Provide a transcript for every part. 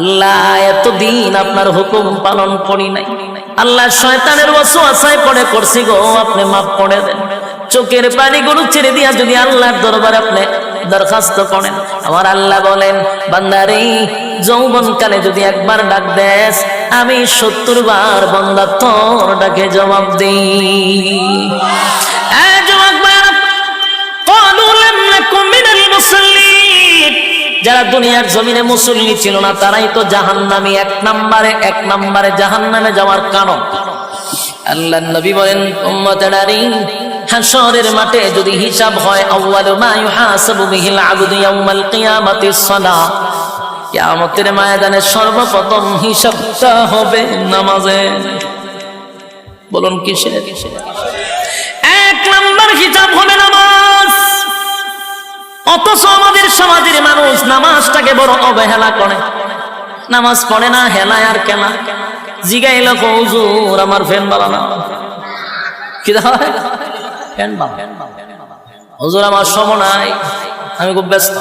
আল্লাহ, এতদিন আপনার হুকুম পালন করি নাই। আল্লাহ শয়তানের ওয়াসওয়াসায় পড়ে করছি গো, আপনি মাফ করে দেন। চোখের পানি পানিগুলো ছেড়ে দিয়া যদি আল্লাহর দরবারে আপনি দরখাস্ত করেন। আমার আল্লাহ বলেন, বান্দারে যৌবন কালে যদি একবার ডাক দেস, আমি সত্তর বার বন্দা তোর ডাকে জবাব দিই। যারা দুনিয়ার জমিনে মুসল্লি ছিল না, তারাই তো জাহান্নামী, এক নম্বরে এক নম্বরে জাহান্নামে যাওয়ার কারণ। আল্লাহ নবী বলেন উম্মতেরারি হাসরের মাঠে যদি হিসাব হয়, আউয়ালু মা ইউহাসাবু বিহিল আবদু ইয়াউমাল কিয়ামাতি সালাহ কিয়ামতের ময়দানে সর্বপ্রথম হিসাবটা হবে নামাজে বলুন, কিসের? এক অথচ আমাদের সমাজের মানুষ নামাজটাকে বড় অবহেলা করে। নামাজ পড়ে না, হেলায় আর কেনা। জিগাইল হুজুর, আমার ফ্যান কি হয় ফ্যান হুজুর, আমার সম নাই, আমি খুব ব্যস্ত।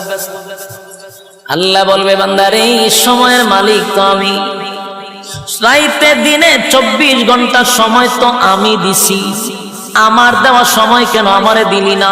আল্লাহ বলবে, বান্দারে, এই সময়ের মালিক তো আমি। রাইতে দিনে চব্বিশ ঘণ্টা সময় তো আমি দিছি। আমার দেওয়া সময় কেন আমারে দিলি না?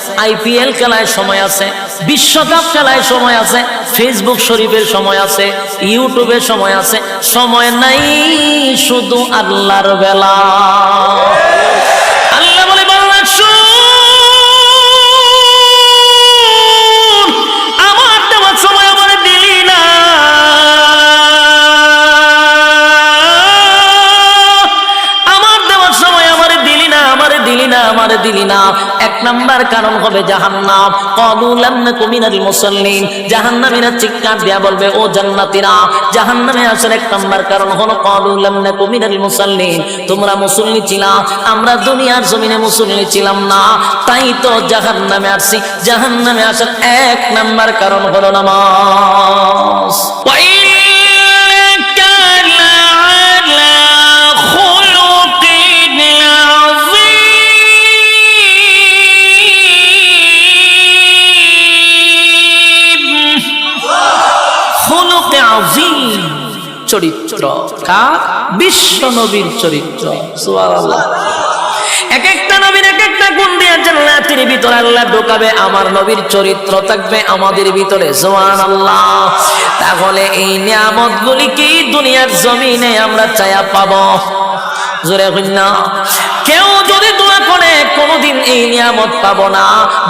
আইপিএল খেলায় সময় আছে, বিশ্বকাপ খেলায় সময় আছে, ফেসবুক শরীফের সময় আছে ইউটিউবের সময় আছে, সময় নাই শুধু আল্লাহর বেলা। আল্লাহ আমার সময় আমার দিলি না। আমার সময় আমার দিলি না, আমার দিলি না, আমার দিলি না। এক নাম্বার কারণ হবে জাহান্নাম। কুমিনাল জাহান্নামীরা চিৎকার দেয়া বলবে, ও জান্নাতীরা, জাহান্নামে আসার এক নাম্বার কারণ হলো কুমিনাল তোমরা মুসল্লি ছিলা, আমরা দুনিয়ার জমিনে মুসল্লি ছিলাম না। তাই তো জাহান্নামে আসছি। জাহান্নামে আসার এক নাম্বার কারণ হলো নামাজ। চরিত্র কার বিশ্ব নবীর চরিত্র। সুবহানাল্লাহ। এক একটা নবীর এক একটা গুণ দিয়ে জান্নাতের ভিতরে আল্লাহ ঢোকাবে, আমার নবীর চরিত্র থাকবে আমাদের ভিতরে, সুবহানাল্লাহ। তাহলে এই নিয়ামত গুলি কি দুনিয়ার জমিনে আমরা চায়া পাবো? জোরে না। কেউ কোনোদিন এই নিয়ামত পাবো না।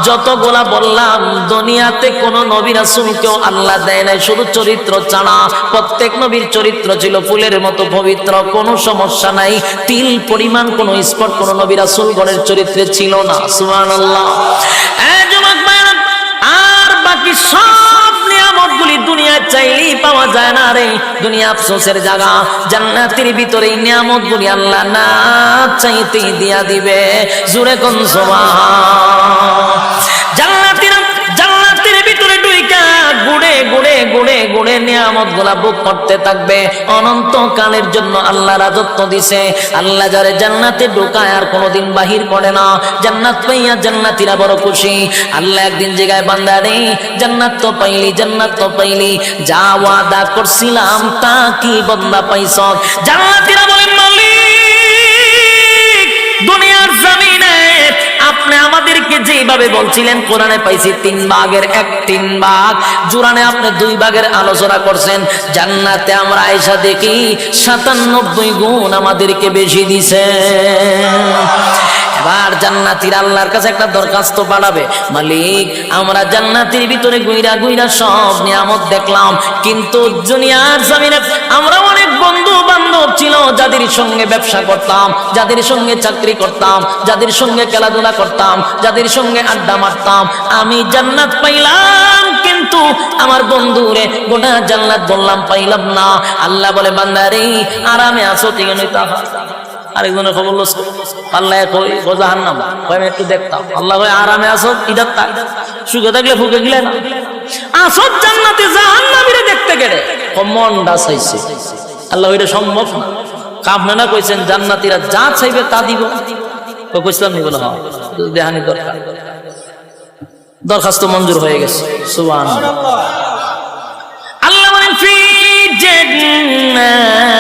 যতগুলা বললাম দুনিয়াতে কোন নবী রাসূলকেও আল্লাহ দেয় নাই শুধু চরিত্র ছাড়া প্রত্যেক নবীর চরিত্র ছিল ফুলের মতো পবিত্র কোনো সমস্যা নাই। তিল পরিমাণ কোনো স্পট কোন নবী রাসূল গণের চরিত্রে ছিল না সুবহানাল্লাহ। ভাইরা, আর বাকি সব নিয়ামত গুলি দুনিয়ায় চাইলেই পাওয়া যায় না রে। দুনিয়া আফসোসের জায়গা। জান্নাতের ভিতরে এই নিয়ামত আল্লাহ না চাইতেই দিয়া দিবে। জুড়ে কোন জান্নাতিরা জান্নাতের ভিতরে ডুইকা গুড়ে গুড়ে গুড়ে গুড়ে নিয়ামতগুলা বুক করতে থাকবে। অনন্ত কালের জন্য আল্লাহ রাজত্ব দিছে। আল্লাহ যারে জান্নাতে ঢোকায় আর কোনোদিন বাহির করে না। জান্নাত পাইয়া জান্নাতিরা বড় খুশি। আল্লাহ একদিন জায়গায় বান্দা রে, জান্নাত তো পাইলি, জান্নাত তো পাইলি। যা ওয়াদা করছিলাম তা কি বন্দা পাইছ? জান্নাতিরা আমাদেরকে যেভাবে বলছিলেন, কোরআনে পাইছি তিন ভাগের এক, তিন ভাগ। জুরানে আপনি দুই ভাগের আলোচনা করছেন। জান্নাতে আমরা আয়সা দেখি, সাতানব্বই গুণ আমাদেরকে বেশি দিছে। এবার জান্নাতির আল্লাহর কাছে একটা দরখাস্ত পাঠাবে। মালিক, আমরা জান্নাতির ভিতরে গুইরা গুইরা সব নিয়ামত দেখলাম, কিন্তু দুনিয়ার জমিনে আমরা অনেক বন্ধু বান্ধব ছিল, যাদের সঙ্গে ব্যবসা করতাম, যাদের সঙ্গে চাকরি করতাম, যাদের সঙ্গে খেলাধুলা করতাম, যাদের সঙ্গে আড্ডা মারতাম, আমি জান্নাত পাইলাম, কিন্তু আমার বন্ধুরে গোটা জান্নাত বললাম, পাইলাম না। আল্লাহ বলে বান্দারে আরামে আসো নইতা আরেকজনের খবর আল্লাহ নাম একটু দেখতাম। আল্লাহ আরামে আসো ইদার তাক। সুখে থাকলে ফুকে গেলে আসো জান্নাতে জাহান্নামীরে দেখতে গেলে মনটা চাইছে আল্লাহ এটা সম্ভব? না কামনা না কইছেন, জান্নাতিরা যা চাইবে তা দিব। তো কইসলাম নি না দেহানি দরকার। দরখাস্ত মঞ্জুর হয়ে গেছে। সুবান আল্লাহ। বলেন, ফি জান্নাতিন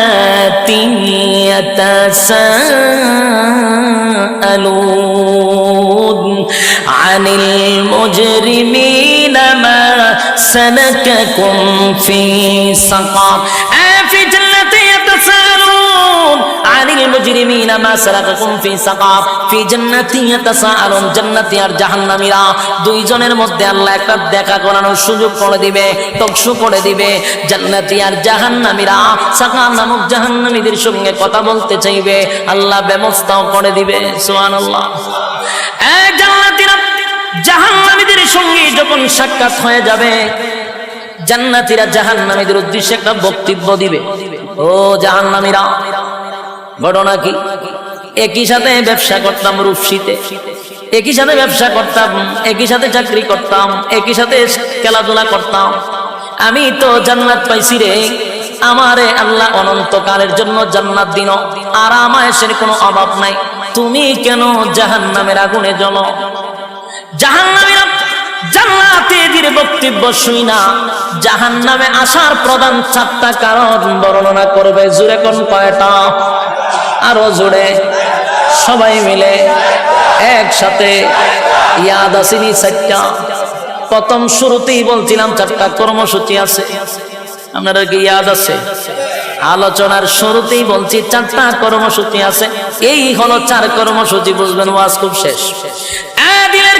আনিল মুজরিমিনা মা সালাকাকুম ফি সাকাফ ফি জান্নাতিন আর জাহান্নামীরা। দুইজনের মধ্যে আল্লাহ একটা দেখা করানোর সুযোগ করে দিবে তকসু করে দিবে। জান্নাতি আর জাহান্নামীরা নামক জাহান্নামীদের সঙ্গে কথা বলতে চাইবে। আল্লাহ ব্যবস্থাও করে দিবে, সুবহানাল্লাহ। এ জান্নাতীরা, জাহান্নামীদের সঙ্গে যখন সাক্ষাৎ হয়ে যাবে, জান্নাতীরা জাহান্নামীদের উদ্দেশ্যে একটা বক্তব্য দিবে। ও জাহান্নামীরা ঘটনা কি? একই সাথে ব্যবসা করতাম রূপসীতে। একই সাথে ব্যবসা করতাম, একই সাথে চাকরি করতাম, একই সাথে খেলাধুলা করতাম। আমি তো জান্নাত পাইছি রে। আমারে আল্লাহ অনন্তকালের জন্য জান্নাত দিন। আর আমায়ের কোনো অভাব নাই। তুমি কেন জাহান নামের আগুনে জ্বল? জাহান নামের জান্নাতের বক্তব্য শুই না। জাহান নামে আসার প্রধান চারটা কারণ বর্ণনা করবে জুড়ে কোন কয়টা? আরও জুড়ে সবাই মিলে একসাথে ইয়াদ আসিনি চারটা। প্রথম শুরুতেই বলছিলাম চারটা কর্মসূচি আছে। আপনাদের কি ইয়াদ আছে? আলোচনার শুরুতেই বলছি চারটা কর্মসূচি আছে। এই হলো চার কর্মসূচি, বুঝবেন ওয়াজ খুব শেষ। এ দিলের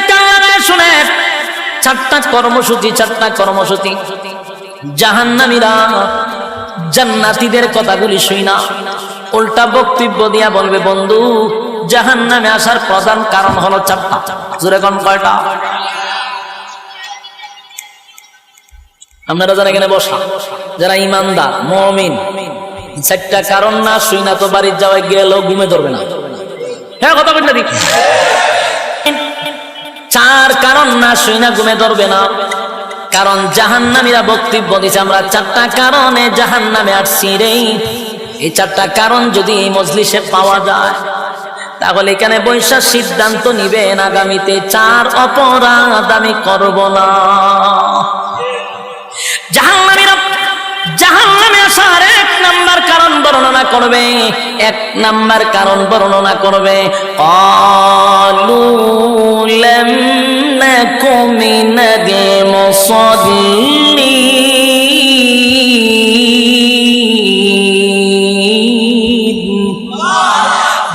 শুনে চারটা কর্মসূচি চারটা কর্মসূচি। জাহান্নামীরা জান্নাতীদের কথাগুলি শুই না। উল্টা বক্তব্য দিয়া বলবে, বন্ধু জাহান নামে আসার প্রধান কারণ হলো চারটা। জোরে কোন কয়টা? আপনারা যারা এখানে বসা, যারা ইমানদার, মমিন, চারটা কারণ না শুই না তো বাড়ির যাওয়ায় গেলেও ঘুমে ধরবে না। হ্যাঁ কথা দিক। চার কারণ না শুই না ঘুমে ধরবে না। কারণ জাহান্নামীরা বক্তব্য দিছে আমরা চারটা কারণে জাহান নামে আসছি রে। এই চারটা কারণ যদি এই মজলিসে পাওয়া যায়, তাহলে এখানে বৈশাখ সিদ্ধান্ত নিবেন আগামীতে। চার অপরাধ আমি করব না। জাহান্নামীরা জাহান্নামে আসার এক নাম্বার কারণ বর্ণনা করবে এক নাম্বার কারণ বর্ণনা করবে قالوا لم نك من المصلين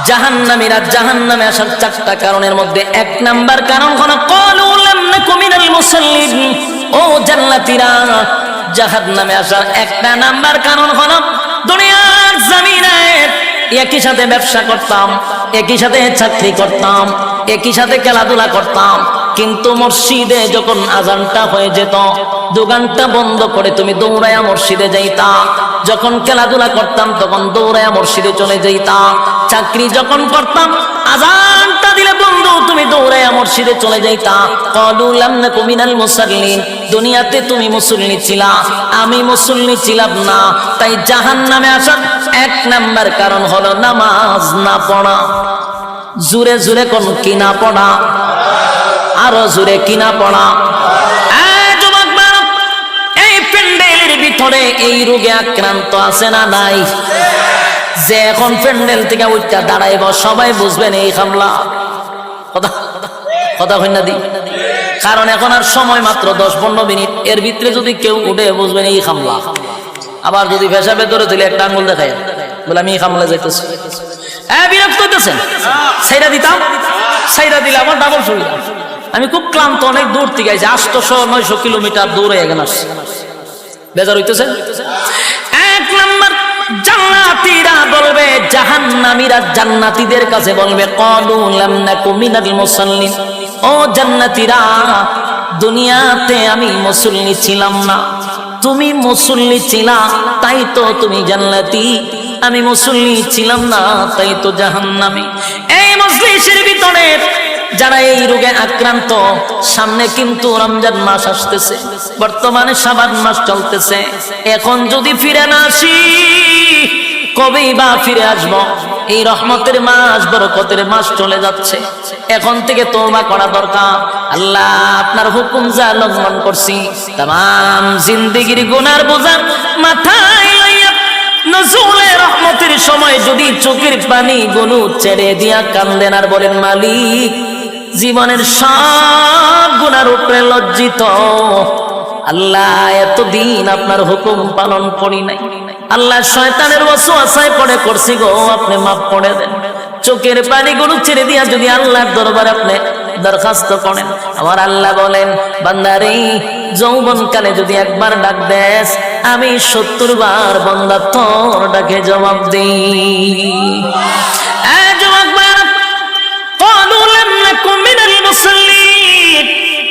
জাহান্নামীরা জাহান্নামে আসার চারটা কারণের মধ্যে এক নাম্বার কারণ হলো قالوا لم نك من المصلين ও জান্নাতীরা জাহান্নামে আসার একটা নাম্বার কারণ হলো দুনিয়ার জমিনে। একই সাথে ব্যবসা করতাম, একই সাথে চাকরি করতাম, একই সাথে খেলাধুলা করতাম কিন্তু মসজিদে যখন আজানটা হয়ে যেত, দোকানটা বন্ধ করে তুমি দৌড়ায়া মসজিদে যাইতা। যখন খেলাধুলা করতাম, তখন দৌড়াইয়া মসজিদে চলে যাইতা। চাকরি যখন করতাম, আজানটা দিলে বন্ধু, তুমি দৌড়ায়া মসজিদে চলে যাইতা। কলুলাম না কুমিনাল মুসাল্লিন, দুনিয়াতে তুমি মুসল্লি ছিলা। আমি মুসল্লি ছিলাম না, তাই জাহান নামে আসার এক নাম্বার কারণ হলো নামাজ না পড়া। জুরে জুরে কোন কিনা পড়া? আরও জুরে কিনা পড়া। এই প্যান্ডেলের ভিতরে এই রোগে আক্রান্ত আছে না নাই? যে এখন প্যান্ডেল থেকে উঠটা দাঁড়াইব সবাই বুঝবেন এই হামলা। কথা কথা দি। কারণ এখন আর সময় মাত্র দশ পনেরো মিনিট। এর ভিতরে যদি কেউ উঠে বুঝবেন এই হামলা। আবার যদি ভেসা ভেতরে তুলে একটা আঙুল দেখায় বলে আমি এই হামলা যাইতেছি। হ্যাঁ বিরক্ত হইতেছেন? সাইরা দিতাম? সাইরা দিলে আমার ডাবল সুবিধা আমি খুব ক্লান্ত, অনেক দূর থেকে আইছি, আটশো নয়শো কিলোমিটার দূরে এখানে আসছি বেজার হইতেছে? এক নাম্বার জান জান্নাতীরা বলবে, জাহান্নামীরা জান্নাতীদের কাছে বলবে ক্বালু লাম নাকু মিনাল মুসাল্লিন। ও জান্নাতীরা, দুনিয়াতে আমি মুসল্লি ছিলাম না। তুমি মুসল্লি ছিলা, তাই তো তুমি জান্নাতি। আমি মুসল্লি ছিলাম না, তাই তো জাহান্নামী। মজলিসের ভিতরে যারা এই রোগে আক্রান্ত, সামনে কিন্তু রমজান মাস আসতেছে। বর্তমানে সাবান মাস চলতেছে। এখন যদি ফিরে না আসি, কবেই বা ফিরে আসব? এই রহমতের মাস, বরকতের মাস চলে যাচ্ছে। এখন থেকে তোবা করা দরকার। আল্লাহ আপনার হুকুম যা লঙ্ঘন করছি, তাম জিন্দিগির গুনার বোঝা মাথায় রহমতের সময় যদি চোখের পানি গুলো ছেড়ে দিয়া কান্দেন আর বলেন, মালিক, জীবনের সব গুনার উপরে লজ্জিত। আল্লাহ, এতদিন আপনার হুকুম পালন করি নাই। আল্লাহ শয়তানের বসু আশায় পড়ে করছি গো, আপনি মাফ করে দেন। চোখের পানিগুলো ছেড়ে দিয়া যদি আল্লাহর দরবারে আপনি দরখাস্ত করেন। আমার আল্লাহ বলেন, বান্দারে যৌবন কালে যদি একবার ডাক দেস আমি সত্তর বার বাংলা তোর ডাকে জবাব দিই।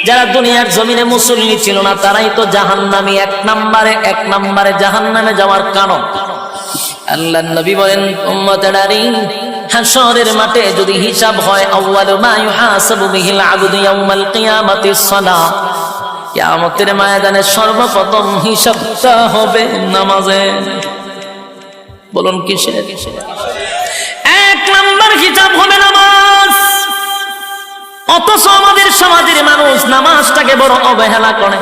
যারা দুনিয়ার জমিনে মুসল্লি ছিল না, তারাই তো জাহান নামে এক নাম্বারে এক নাম্বারে জাহান নামে যাওয়ার কারণ। আল্লাহ নবী বলেন উম্মতেরারি হাসরের মাঠে যদি হিসাব হয়, আউয়ালু মা ইউহাসাবু বিহিল আবদু ইয়াউমাল কিয়ামাতিস সালাহ। কিয়ামতের ময়দানে সর্বপ্রথম হিসাবটা হবে নামাজে। বলুন কিসের? এক নম্বর হিসাব হবে নামাজ। অথচ আমাদের সমাজের মানুষ নামাজটাকে বড় অবহেলা করে।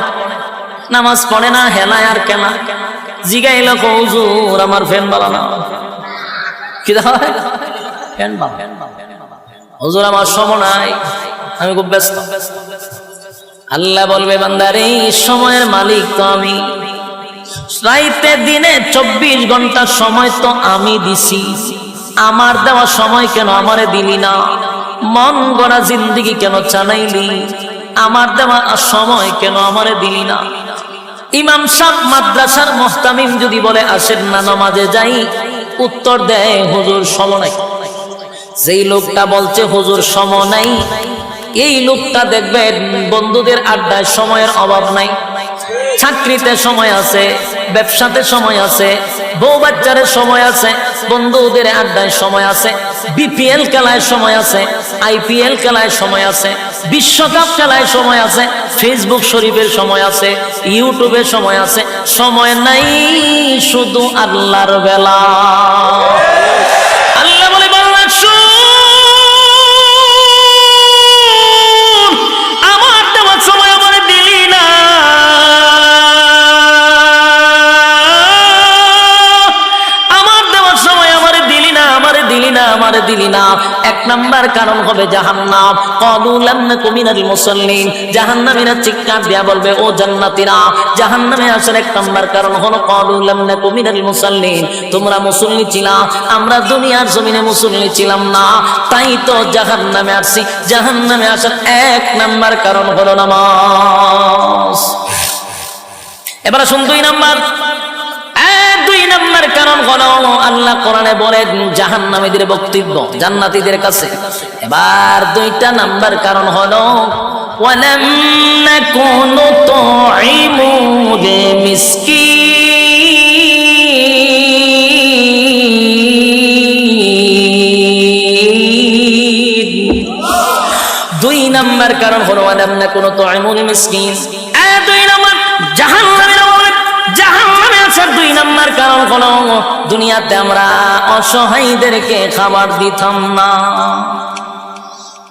নামাজ পড়ে না, হেলায় আর কেনা। জিগাইল হুজুর, আমার ফ্যান বালানো কি হয় ফ্যান হুজুর, আমার সম নাই, আমি খুব ব্যস্ত। আল্লাহ বলবে, বান্দার, এই সময়ের মালিক তো আমি। দিনে চব্বিশ ঘণ্টা সময় তো আমি দিছি। আমার দেওয়া সময় কেন আমারে দিলি না? মন গড়া জিন্দিগি কেন চালাইলি? আমার দেওয়া সময় কেন আমারে দিলি না? ইমাম সাহ মাদ্রাসার মোহতামিম যদি বলে, আসেন না, নমাজে যাই। উত্তর দেয়, হুজুর সম নাই। যেই লোকটা বলছে, হুজুর সম নাই। এই লোকটা দেখবেন, বন্ধুদের আড্ডায় সময়ের অভাব নাই। চাকরিতে সময় আছে, ব্যবসাতে সময় আছে, বউ বাচ্চারের সময় আছে, বন্ধুদের আড্ডায় সময় আছে, বিপিএল খেলায় সময় আছে, আইপিএল খেলায় সময় আছে, বিশ্বকাপ খেলায় সময় আছে, ফেসবুক শরীফের সময় আছে ইউটিউবের সময় আছে, সময় নাই শুধু আল্লাহর বেলা। না। এক নাম্বার কারণ হবে জাহান্নাম। কলুলাম কুমিনাল মুসল্লিন। জাহান্নামীরা চিৎকার দিয়া বলবে, ও জান্নাতীরা! জাহান্নামে আসার এক নাম্বার কারণ হলো কলুলাম কুমিনাল মুসল্লিন। তোমরা মুসল্লি ছিলা, আমরা দুনিয়ার জমিনে মুসল্লি ছিলাম না। তাই তো জাহান্নামে আসছি। জাহান্নামে আসার এক নাম্বার কারণ হলো নামাজ। এবার আসুন দুই নাম্বার। দুই নাম্বার কারণ হলো, আল্লাহ কোরআনে বলেন, জাহান্নামীদের বক্তব্য, জান্নাতীদের কাছে। এবার দুইটা নাম্বার কারণ দুই নাম্বার কারণ আলাম না কোনো তুইমুল মিসকিন দুই নাম্বার আসার দুই নাম্বার কারণ হলো, দুনিয়াতে আমরা অসহায়দেরকে খাবার দিতাম না।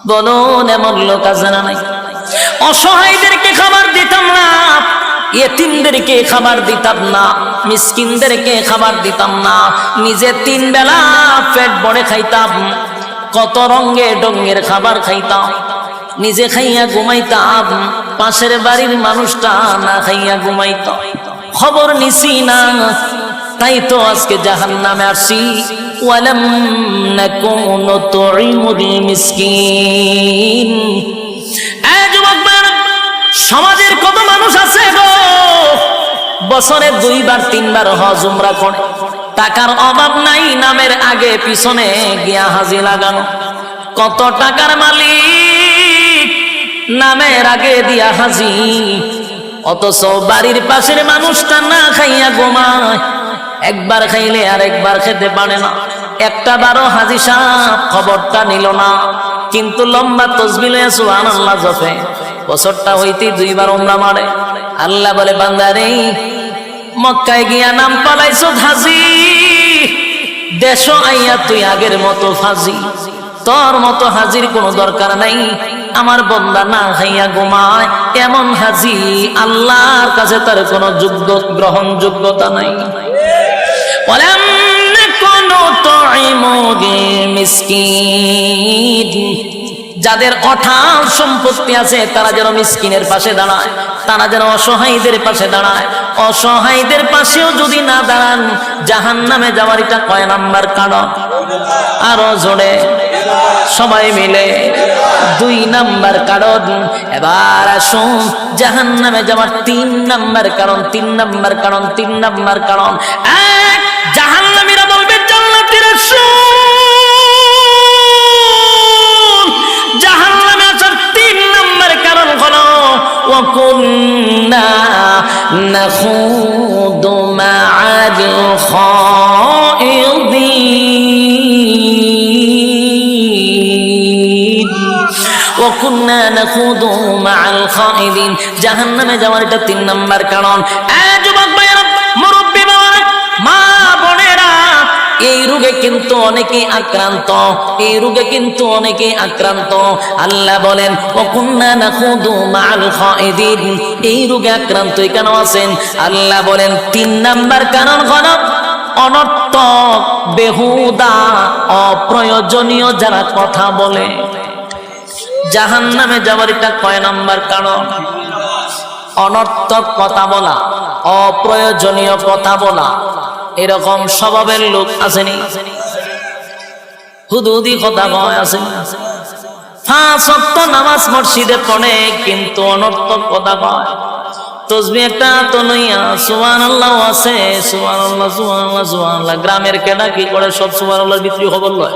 বলুন, এমন লোক আছে না নাই? অসহায়দেরকে খাবার দিতাম না এতিমদেরকে খাবার দিতাম না, মিসকিনদেরকে খাবার দিতাম না, নিজে তিন বেলা পেট ভরে খাইতাম, কত রঙে ডঙ্গের খাবার খাইতাম, নিজে খাইয়া ঘুমাইতাম, পাশের বাড়ির মানুষটা না খাইয়া ঘুমাইতাম খবর নিছি না। তাই তো আজকে জাহান নামে আসি ওয়ালাম সমাজের কত মানুষ আছে গো? বছরে দুইবার, তিনবার হজ উমরা করে। টাকার অভাব নাই, নামের আগে পিছনে গিয়া হাজি লাগানো। কত টাকার মালিক, নামের আগে দিয়া হাজি। অথচ বাড়ির পাশের মানুষটা না খাইয়া ঘুমায়। একবার খাইলে আর একবার খেতে পারে না। একটা বারো হাজি সাহ খবরটা নিল না। কিন্তু লম্বা তসবিল সুহান আল্লাহ জপে। বছরটা হইতে দুইবার ওমরা মারে। আল্লাহ বলে বান্দারে মক্কায় গিয়া নাম পালাইছো হাজি। দেশ আইয়া তুই আগের মতো ফাজি। তোর মতো হাজির কোনো দরকার নাই। আমার বন্দা না হাইয়া ঘুমায়, এমন হাজি আল্লাহর কাছে তার কোনো যোগ্য গ্রহণ যোগ্যতা নাই যাদের অঠাল সম্পত্তি আছে, তারা যেন মিসকিনের পাশে দাঁড়ায়, তারা যেন অসহায়ীদের পাশে দাঁড়ায়। অসহায়ীদের পাশেও যদি না দাঁড়ান জাহান নামে যাওয়ার এটা কয় নাম্বার কারণ? আরও জোরে। সবাই মিলে দুই নাম্বার কারণ। এবার আসুন জাহান নামে যাওয়ার তিন নাম্বার কারণ, তিন নাম্বার কারণ, তিন নাম্বার কারণ। এক জাহান নামীরা বলবে জাহান নামে আসার তিন নাম্বার কারণ হলো ও কন্যা না খুদ মা আজ ওয়াকুন্না নাখুদু মাআল খাইদিন জাহান্নামে যাওয়ার এটা তিন নাম্বার কারণ। এ যুবক ভাইয়েরা, মুরব্বি বাবারা মা এই রোগে কিন্তু অনেকে আক্রান্ত, এই রোগে কিন্তু অনেকে আক্রান্ত। আল্লাহ বলেন এই রোগে আক্রান্ত কেন আছেন? আল্লাহ বলেন, তিন নাম্বার কারণ হল অনর্থক, বেহুদা, অপ্রয়োজনীয় যারা কথা বলে। জাহান নামে যাওয়ার এটা কয় নাম্বার কারণ? অনর্থক কথা বলা, অপ্রয়োজনীয় কথা বলা। এরকম স্বভাবের লোক আসেনি? হুদুদি কথা কয় আসেনি? পাঁচ ওয়াক্ত নামাজ মসজিদে পড়ে, কিন্তু অনর্থক কথা কয়। তসবি একটা তো লইয়া সুবান আল্লাহ আছে সুবান আল্লাহ সুবান আল্লাহ সুবান আল্লাহ গ্রামের কেনা কি করে সব সুবান আল্লাহর ভিতরি খবর লয়?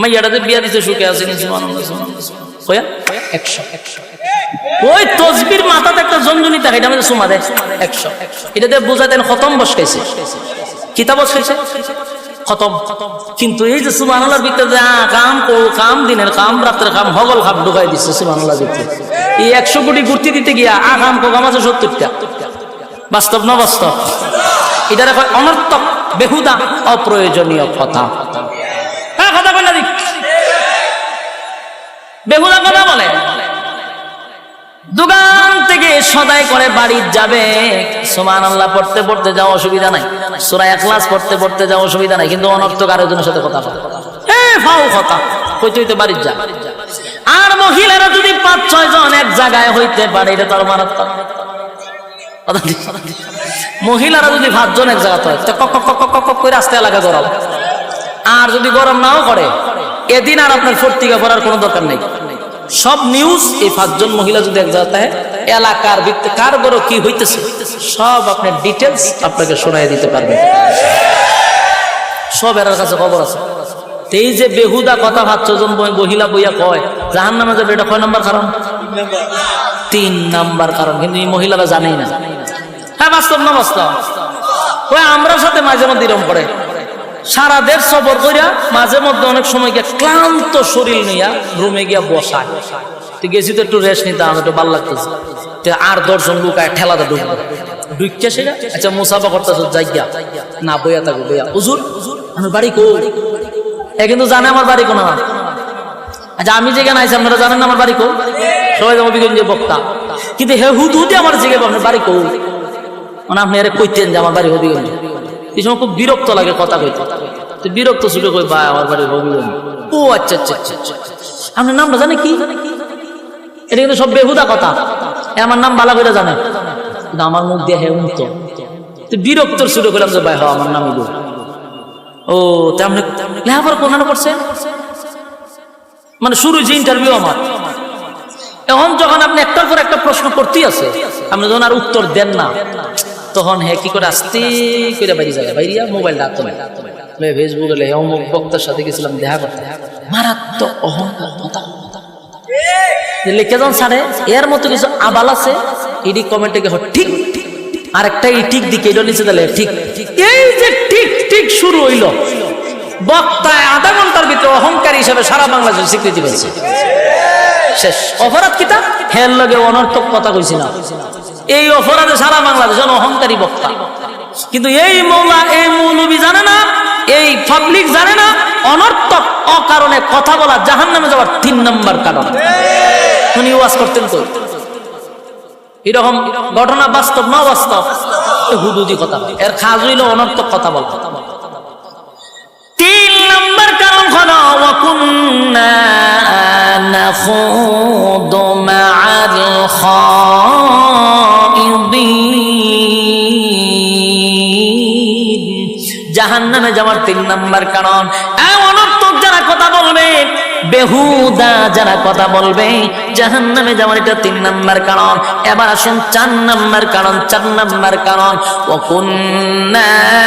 মাইয়াটাতে বিয়া দিতে সুখে। একশো ওই তসবির মাথাতে একটা জঞ্জনি থাকে এটা আমাদের সুমা দেয় একশো এটাতে বোঝাতেন খতম বসকাইছে। কিতাব বসকাইছে? খতম। কিন্তু এই যে সুবহানাল্লাহর ভিতরে যে কাম কো কাম দিনের কাম রাতের কাম হগল খাম ঢুকাই দিচ্ছে সুবহানাল্লাহ ভিতরে। এই একশো কোটি ঘুরতে দিতে গিয়া আ কাম কো কাম আছে সত্তরটা। বাস্তব না বাস্তব? এটার অনর্থক বেহুদা অপ্রয়োজনীয় কথা। বেহুদা কথা বলে দোকান থেকে সদাই করে বাড়ি যাবে সোমান আল্লাহ পড়তে পড়তে যাওয়া অসুবিধা নাই সুরা একলাস পড়তে পড়তে যাওয়া অসুবিধা নাই কিন্তু অনর্থক আরেকজনের সাথে কথা বলে হ্যাঁ কথা হইতে বাড়ির যা আর মহিলারা যদি পাঁচ ছয় জন এক জায়গায় হইতে পারে এটা তার মারাত্মক মহিলারা যদি পাঁচজন এক জায়গাতে হয় কক কক কক কক করে রাস্তায় এলাকা গরম আর যদি গরম নাও করে এদিন আর আপনার ফর্তিকা করার কোনো দরকার নেই। সব নিউজ এই পাঁচজন মহিলা যদি এক জায়গাতে হয়, এলাকার ভিত্তি কার বড় কি হইতেছে সব আপনার ডিটেলস আপনাকে শোনাই দিতে পারবে সব এর কাছে খবর আছে। এই যে বেহুদা কথা পাঁচজন মহিলা বইয়া কয় জাহান নামে যাবে এটা কয় নাম্বার কারণ? তিন নাম্বার কারণ। কিন্তু এই মহিলারা জানেই না। হ্যাঁ বাস্তব না বাস্তব? ওই আমরার সাথে মাঝে মধ্যে এরকম করে। সারা দেশ সফর করিয়া মাঝে মধ্যে অনেক সময় গিয়া ক্লান্ত শরীর নিয়া রুমে গিয়া বসায়। তো গেছি তো একটু রেস্ট নিতে, আমার একটু ভালো লাগতেছে। আর দর্শন লুকায় ঠেলাতে ঢুকবো। ঢুকছে সেটা আচ্ছা মুসাফা করতেছ যাইয়া না, বইয়া থাকো, বইয়া। উজুর আমার বাড়ি কো এ কিন্তু জানে আমার বাড়ি কোন আচ্ছা আমি যেখানে আইছি, আপনারা জানেন না আমার বাড়ি কো সবাই যাব বিগঞ্জে বক্তা। কিন্তু হে হুদ হুদি আমার জিগে আপনার বাড়ি কো মানে আপনি আরে কইতেন যে আমার বাড়ি হবিগঞ্জ এই সময় খুব বিরক্ত লাগে কথা কইতে। তো বিরক্ত ছুটে কই, ভাই, আমার বাড়ি রবিগঞ্জ ও আচ্ছা আচ্ছা আচ্ছা আচ্ছা আপনার নামটা জানে কি? এটা কিন্তু সব বেহুদা কথা। আমার নাম বালা করে জানে। কিন্তু আমার মুখ দিয়ে হেউন তো। বিরক্তর শুরু করলাম যে, ভাই হ্যাঁ আমার নাম ও তেমনি লেখাপড়া কোনানো করছে মানে শুরু যে ইন্টারভিউ আমার। এখন যখন আপনি একটার পর একটা প্রশ্ন করতেই আছে, আপনি যখন আর উত্তর দেন না তখন হ্যাঁ কি করে আসতে করে বাইরে যায় বাইরিয়া মোবাইল ডাকতে ফেসবুকে লেহে অমুক বক্তার সাথে গেছিলাম, দেখা করতে। মারাত্মক অহংকার লিখে যান সারে এর মতো কিছু আবাল আছে? ইডি কমেন্টে ঠিক আর একটা ঠিক। দিকে এটা নিচে দিলে ঠিক। এই যে ঠিক ঠিক শুরু হইল। বক্তায় আধা ঘণ্টার ভিতরে অহংকারী হিসাবে সারা বাংলাদেশের স্বীকৃতি পেয়েছে। শেষ। অপরাধ কিতা হের লগে অনর্থক কথা কইছি না এই অপরাধে সারা বাংলাদেশ অহংকারী বক্তা। কিন্তু এই মৌলা, এই মৌলবি জানে না, এই পাবলিক জানে না, অনর্থক অকারণে কথা বলা জাহান নামে যাওয়ার তিন নম্বর কারণ। উনি ওয়াজ করতেন তো এরকম ঘটনা বাস্তব না বাস্তব হুদুদি কথা। এর খাজ হইল অনর্থক কথা বলা। তিন নম্বর কারণ হলো নাখুদু মা'আল খাইদিন জাহান্নামে যাওয়ার তিন নম্বর কারণ। অনর্থক যারা কথা বলবে, বেহুদা যারা কথা বলবে, জাহান্নামে যাওয়ার এটা তিন নম্বর কারণ। এবার আসুন চার নম্বর কারণ, চার নম্বর কারণ। ওকুন্না নুকাযিবু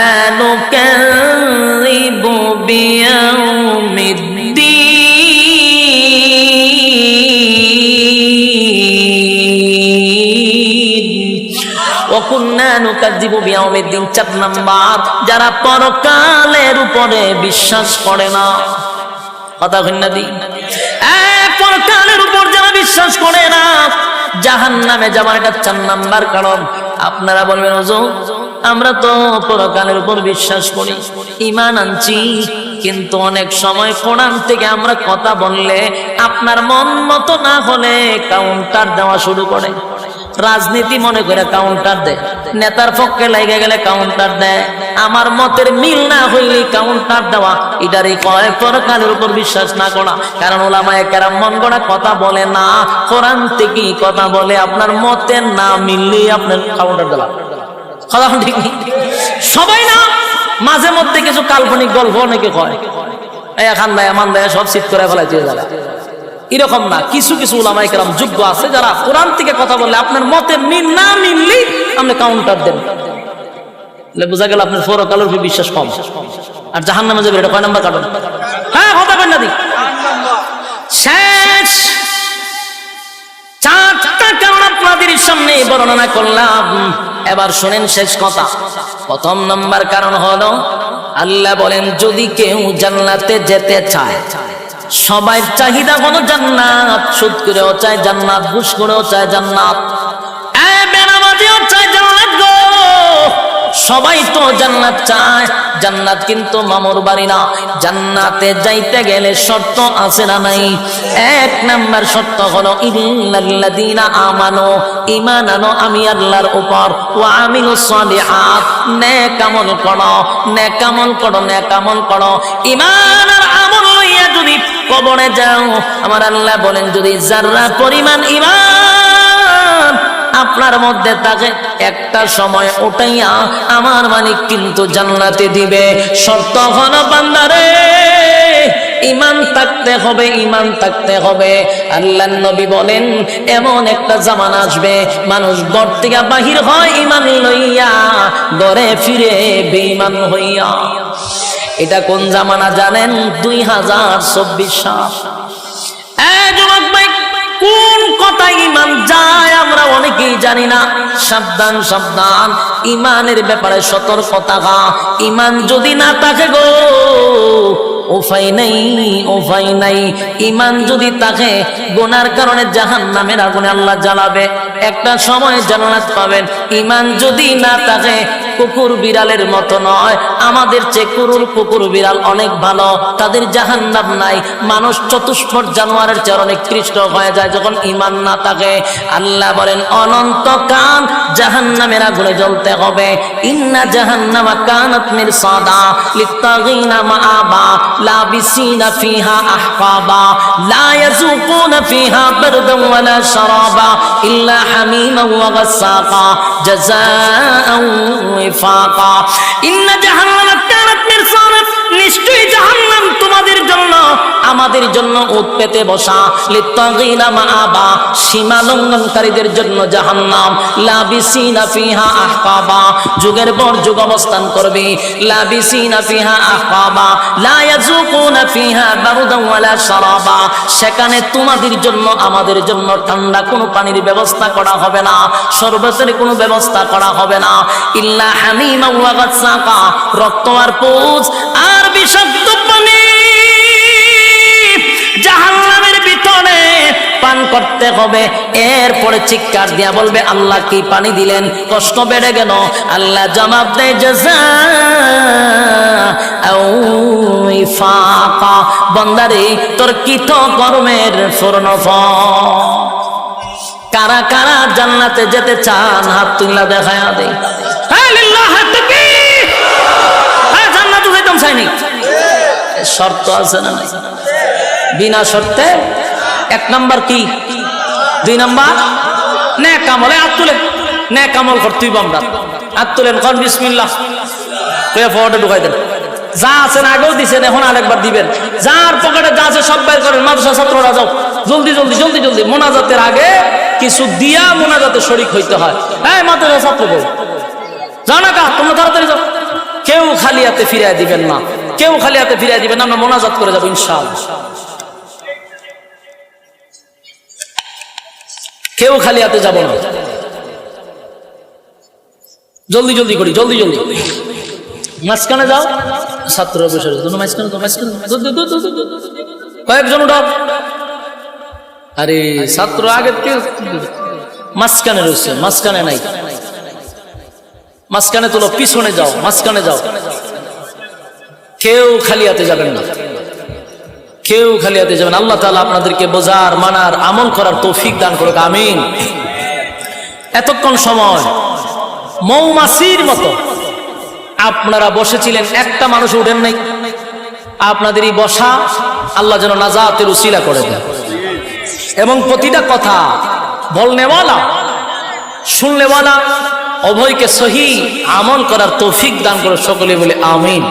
যারা পরকালের উপরে বিশ্বাস করে না। কথা কন্যা দি। পরকালের উপর যারা বিশ্বাস করে না জাহান নামে যাবার এটা চার নাম্বার কারণ। আপনারা বলবেন ওজো আমরা তো পরকালের উপর বিশ্বাস করি ইমান আনছি। কিন্তু অনেক সময় কোরআন থেকে আমরা কথা বললে আপনার মন মতো না হলে কাউন্টার দেওয়া শুরু করে। রাজনীতি মনে করে কাউন্টার দেয়। নেতার পক্ষে লেগে গেলে কাউন্টার দেয়। আমার মতের মিল না হইলে কাউন্টার দেওয়া, এটারই কয় পরকালের উপর বিশ্বাস না করা। কারণ ওলামায় কেরাম মন গড়া কথা বলে না, কোরআন থেকে কথা বলে। আপনার মতের না মিললে আপনার কাউন্টার দেওয়া। কথা ঠিক সবাই না, মাঝে মধ্যে কিছু কাল্পনিক গল্প অনেকে কয়। এই খান দেয় মান দেয় সব সিট করে ফেলাইছে যারা এরকম না। কিছু কিছু উলামাই কেরাম যোগ্য আছে যারা কোরআন থেকে কথা বললে আপনার মতে মিল না মিললেই আপনি কাউন্টার দেন। বোঝা গেল আপনার পরকালের উপর বিশ্বাস কম। আর জাহান নামে যাবে এটা কয় নাম্বার কারণ? হ্যাঁ হতে পারেন না দি শেষ। চারটা কারণ আপনাদের সামনে বর্ণনা করলাম। এবার শোনেন শেষ কথা। প্রথম নাম্বার কারণ হলো, আল্লাহ বলেন, যদি কেউ জান্নাতে যেতে চায় সবাই চাহিদা হলো জান্নাত, সুদ করেও চায় জান্নাত, ঘুষ করেও চায় জান্নাত। সবাই তো জান্নাত চায়, জান্নাত কিন্তু মামুর বাড়ি না। জান্নাতে যাইতে গেলে শর্ত আছে না নাই। এক নাম্বার শর্ত হলো ইল্লাল্লাযীনা আমানু, ঈমান আনো আমি আল্লাহর উপর, ওয়া আমিলুস সালিহাত। নেক আমল করো, নেক আমল করো, নেক আমল করো। ঈমান কবরে যাও। আমার আল্লাহ বলেন, যদি যাররা পরিমাণ ইমান আপনার মধ্যে তাকে একটা সময় ওটাইয়া আমার মালিক কিন্তু জান্নাতে দিবে। শর্ত হলো বান্দারে ইমান থাকতে হবে ইমান থাকতে হবে। আল্লাহ নবী বলেন, এমন একটা জামান আসবে, মানুষ ঘর থেকে বাহির হয় ইমান লইয়া ঘরে ফিরে বেঈমান হইয়া। এটা কোন জামানা জানেন? দুই হাজার চব্বিশ সাল। ব্যাপারে ইমান যদি না থাকে গো নাই ইমান যদি থাকে, গোনার কারণে জাহান নামের আগুনে আল্লাহ জ্বালাবে। একটা সময় জান্নাত পাবেন। ইমান যদি না থাকে কুকুর বিড়ালের মতো নয়। আমাদের চেয়ে কুকুর কুকুর বিড়াল অনেক ভালো। তাদের জাহান্নাম নাই। মানুষ চতুষ্পর জানোয়ারের চেয়ে অনেক কৃষ্ট হয়ে যায় যখন ইমান না থাকে। আল্লাহ বলেন, অনন্তকাল জাহান্নামের আগুনে জ্বলতে হবে। ইন্না জাহান্নামা কানাত মিরসাদা লিত্তাগিনা মাআবা লাবিসিনা ফিহা আহকাবা লা ইয়াযুকুনা ফিহা বারদান ওয়ালা শারাবা ইল্লা হামিমান ওয়া গাসাকা জাযাআন ওয়াফাকা ইন্না জাহান্নাম কানাত মিরসাদা আমাদের জন্য উৎ পেতে বসা। সীমা লঙ্ঘনকারীদের জন্য জাহান্নাম। লাবিসিনা ফিহা যুগের পর যুগ অবস্থান করবে। সেখানে তোমাদের জন্য, আমাদের জন্য ঠান্ডা কোনো পানির ব্যবস্থা করা হবে না, শরবতের কোনো ব্যবস্থা করা হবে না। ইল্লা রক্ত আর পুজ আর বিষাক্ত পানি পান করতে হবে। এরপরে চিৎকার দিয়া বলবে, আল্লাহ কি পানি দিলেন? কষ্ট বেড়ে গেল। আল্লাহ জবাব দেয় বন্দারে, তোর কিত কর্মের ফল কারা কারা জান্নাতে যেতে চান, হাত তুল্লা দেখায়া জান্নাতে শর্ত আছে না বিনা শর্তে এক নাম্বার কি? দুই নাম্বার? নে কামলে হাত তুলেন নে কামল করতেই আমরা। হাত তুলেন, কন বিসমিল্লাহ। তুই ফটো ঢুকাই দেন। যা আছেন আগেও দিছেন, এখন আরেকবার দিবেন। যার পকেটে যা আছে সব বের করেন। মাদ্রাসা ছাত্ররা যাও। জলদি জলদি জলদি জলদি। মোনাজাতের আগে কিছু দিয়া মোনাজাতে শরিক হইতে হয়। হ্যাঁ মাদ্রাসা ছাত্র বউ, যাও না কা তোমরা তাড়াতাড়ি যাও। কেউ খালি হাতে ফিরিয়ে দিবেন না। কেউ খালি হাতে ফিরিয়ে দিবেন আমরা মোনাজাত করে যাব, ইনশাআল্লাহ। কেউ খালি হাতে যাব না। জলদি জলদি করি, জলদি জলদি। মাঝখানে যাও। দূর। কয়েকজন উঠাও। আরে, ছাত্র আগে মাঝখানে রয়েছে। মাঝখানে নাই। মাঝখানে তোলো, পিছনে যাও। মাঝখানে যাও। কেউ খালি হাতে যাবেন না। কেউ খালি হাতে যাবেন আল্লাহ তালা আপনাদেরকে বোঝার, মানার, আমল করার তৌফিক দান করুক, আমিন। এতক্ষণ সময়, মৌমাছির মতো। আপনারা বসেছিলেন, একটা মানুষ উঠেন নাই। আপনাদের এই বসা, আল্লাহ যেন নাজাতের উসিলা করে দেন। এবং প্রতিটা কথা বলনেওয়ালা শুনলেওয়ালা অভয়কে সহি আমল করার তৌফিক দান করে সকলে বলে আমিন।